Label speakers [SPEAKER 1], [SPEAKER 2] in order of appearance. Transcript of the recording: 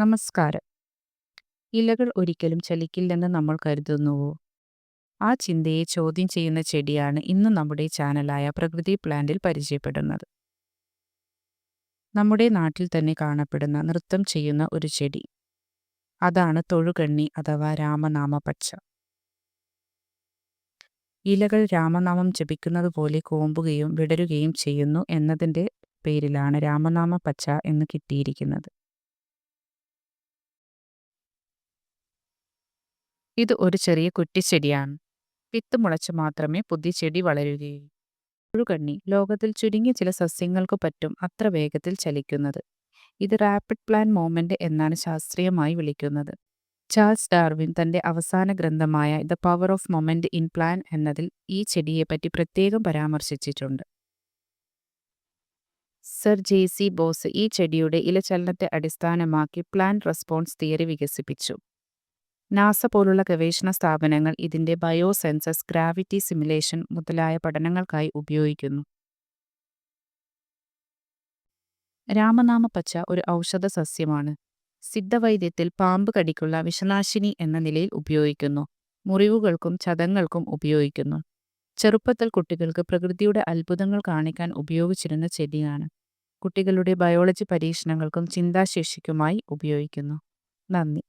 [SPEAKER 1] നമസ്കാരം. ഇലകൾ ഒരിക്കലും ചലിക്കില്ലെന്ന് നമ്മൾ കരുതുന്നുവോ? ആ ചിന്തയെ ചോദ്യം ചെയ്യുന്ന ചെടിയാണ് ഇന്ന് നമ്മുടെ ചാനലായ പ്രകൃതി പ്ലാന്റിൽ പരിചയപ്പെടുന്നത്. നമ്മുടെ നാട്ടിൽ തന്നെ കാണപ്പെടുന്ന നൃത്തം ചെയ്യുന്ന ഒരു ചെടി. അതാണ് തൊഴുകണ്ണി അഥവാ രാമനാമ പച്ച. ഇലകൾ രാമനാമം ജപിക്കുന്നത് പോലെ കോമ്പുകയും വിടരുകയും ചെയ്യുന്നു എന്നതിന്റെ പേരിലാണ് രാമനാമ പച്ച എന്ന് കിട്ടിയിരിക്കുന്നത്. ഇത് ഒരു ചെറിയ കുറ്റിച്ചെടിയാണ്. വിത്ത് മുളച്ച് മാത്രമേ പുതിയ ചെടി വളരുകയുള്ളൂ. പുഴുകണ്ണി ലോകത്തിൽ ചുരുങ്ങിയ ചില സസ്യങ്ങൾക്ക് പറ്റും അത്ര വേഗത്തിൽ ചലിക്കുന്നത്. ഇത് റാപ്പിഡ് പ്ലാൻ മൂവ്മെന്റ് എന്നാണ് ശാസ്ത്രീയമായി വിളിക്കുന്നത്. ചാൾസ് ഡാർവിൻ തന്റെ അവസാന ഗ്രന്ഥമായ the power of movement in plant എന്നതിൽ ഈ ചെടിയെപ്പറ്റി പ്രത്യേകം പരാമർശിച്ചിട്ടുണ്ട്. സർ ജെ സി ബോസ് ഈ ചെടിയുടെ ഇലചലനത്തെ അടിസ്ഥാനമാക്കി പ്ലാൻ റെസ്പോൺസ് തിയറി വികസിപ്പിച്ചു. നാസ പോലുള്ള ഗവേഷണ സ്ഥാപനങ്ങൾ ഇതിന്റെ ബയോസെൻസസ്, ഗ്രാവിറ്റി സിമുലേഷൻ മുതലായ പഠനങ്ങൾക്കായി ഉപയോഗിക്കുന്നു. രാമനാമ പച്ച ഒരു ഔഷധ സസ്യമാണ്. സിദ്ധവൈദ്യത്തിൽ പാമ്പ് കടിക്കുള്ള വിഷനാശിനി എന്ന നിലയിൽ ഉപയോഗിക്കുന്നു. മുറിവുകൾക്കും ചതങ്ങൾക്കും ഉപയോഗിക്കുന്നു. ചെറുപ്പത്തിൽ കുട്ടികൾക്ക് പ്രകൃതിയുടെ അത്ഭുതങ്ങൾ കാണിക്കാൻ ഉപയോഗിച്ചിരുന്ന ചെടിയാണ്. കുട്ടികളുടെ ബയോളജി പരീക്ഷണങ്ങൾക്കും ചിന്താശേഷിക്കുമായി ഉപയോഗിക്കുന്നു. നന്ദി.